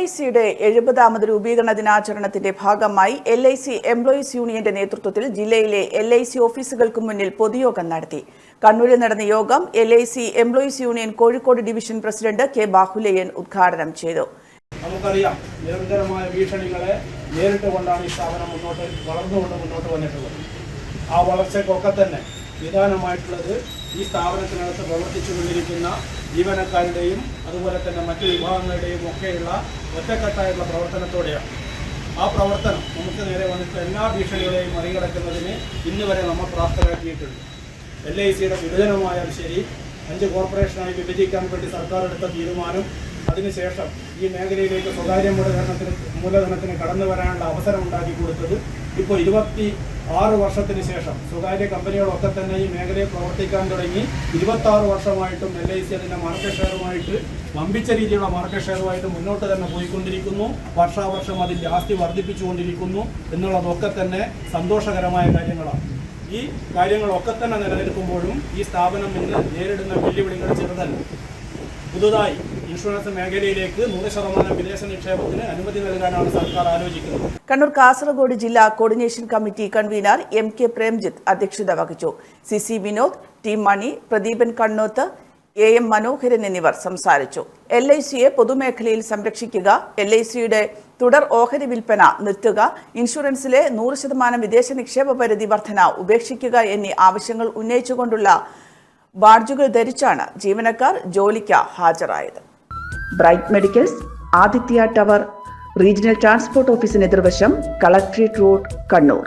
I സിയുടെ എഴുപതാമത് രൂപീകരണ ദിനാചരണത്തിന്റെ ഭാഗമായി എൽ ഐ സി എംപ്ലോയീസ് യൂണിയന്റെ നേതൃത്വത്തിൽ ജില്ലയിലെ എൽ ഐ സി ഓഫീസുകൾക്ക് മുന്നിൽ പൊതുയോഗം നടത്തി. കണ്ണൂരിൽ നടന്ന യോഗം L I C employees union Kozhikode division president K Bahulayan ഉദ്ഘാടനം ചെയ്തു. നമുക്കറിയാം നിരന്തരമായ ഭീഷണികളെ നേരിട്ട് കൊണ്ടാണ് ഈ സ്ഥാപനം മുന്നോട്ട് വളർന്നുകൊണ്ട് മുന്നോട്ട് വന്നിട്ടുള്ളത്. ആ വളർച്ചയ്ക്കൊക്കെ തന്നെ വിധാനമായിട്ടുള്ളത് ഈ സ്ഥാപനത്തിനകത്ത് പ്രവർത്തിച്ചു കൊണ്ടിരിക്കുന്ന ജീവനക്കാരുടെയും അതുപോലെ തന്നെ മറ്റു വിഭാഗങ്ങളുടെയും ഒക്കെയുള്ള ഒറ്റക്കെട്ടായുള്ള പ്രവർത്തനത്തോടെയാണ്. ആ പ്രവർത്തനം നമുക്ക് നേരെ വന്നിട്ട് എല്ലാ ഭീഷണികളെയും മറികടക്കുന്നതിന് ഇന്ന് വരെ നമ്മൾ പ്രാപ്തരാക്കിയിട്ടുണ്ട്. എൽ ഐ സിയുടെ വിഭജനമായാൽ ശരി അഞ്ച് കോർപ്പറേഷനായി വിഭജിക്കാൻ വേണ്ടി സർക്കാർ എടുത്ത തീരുമാനം അതിനുശേഷം ഈ മേഖലയിലേക്ക് സ്വകാര്യ മൂലധനത്തിന് മൂലധനത്തിന് കടന്നു വരാനുള്ള അവസരം ഉണ്ടാക്കി കൊടുത്തത് ഇപ്പോൾ ഇരുപത്തി ആറ് വർഷത്തിന് ശേഷം സ്വകാര്യ കമ്പനികളൊക്കെ തന്നെ ഈ മേഖലയിൽ പ്രവർത്തിക്കാൻ തുടങ്ങി. ഇരുപത്തി ആറ് വർഷമായിട്ടും എൽ ഐ സി അതിന്റെ മാർക്കറ്റ് ഷെയറുമായിട്ട് വമ്പിച്ച രീതിയിലുള്ള മാർക്കറ്റ് ഷെയറുമായിട്ട് മുന്നോട്ട് തന്നെ പോയിക്കൊണ്ടിരിക്കുന്നു. വർഷാവർഷം അതിൽ ജാസ്തി വർദ്ധിപ്പിച്ചുകൊണ്ടിരിക്കുന്നു എന്നുള്ളതൊക്കെ തന്നെ സന്തോഷകരമായ കാര്യങ്ങളാണ്. ഈ കാര്യങ്ങളൊക്കെ തന്നെ നിലനിൽക്കുമ്പോഴും ഈ സ്ഥാപനം ഇന്ന് നേരിടുന്ന വെല്ലുവിളികൾ ചെറുതല്ല. പുതുതായി ഇൻഷുറൻസ് മേഖലയിലേക്ക് നൂറ് ശതമാനം വിദേശ നിക്ഷേപത്തിന് അനുമതി നൽകാനാണ് സർക്കാർ ആലോചിക്കുന്നത്. കണ്ണൂർ കാസർഗോഡ് ജില്ലാ coordination committee convener M K Premjith അധ്യക്ഷത വഹിച്ചു. C C Vinod T Mani Pradeepan Kannoth A M Manoharan എന്നിവർ സംസാരിച്ചു. എൽ ഐ സിയെ പൊതുമേഖലയിൽ സംരക്ഷിക്കുക എൽ ഐ സിയുടെ തുടർ ഓഹരി വിൽപ്പന നിർത്തുക ഇൻഷുറൻസിലെ നൂറ് ശതമാനം വിദേശ നിക്ഷേപ പരിധി വർധന ഉപേക്ഷിക്കുക എന്നീ ആവശ്യങ്ങൾ ഉന്നയിച്ചുകൊണ്ടുള്ള ബാഡ്ജുകൾ ധരിച്ചാണ് ജീവനക്കാർ ജോലിക്ക് ഹാജരായത്. Bright medicals Aditya tower regional transport ഓഫീസിന് എതിർവശം കളക്ട്രേറ്റ് റോഡ് കണ്ണൂർ.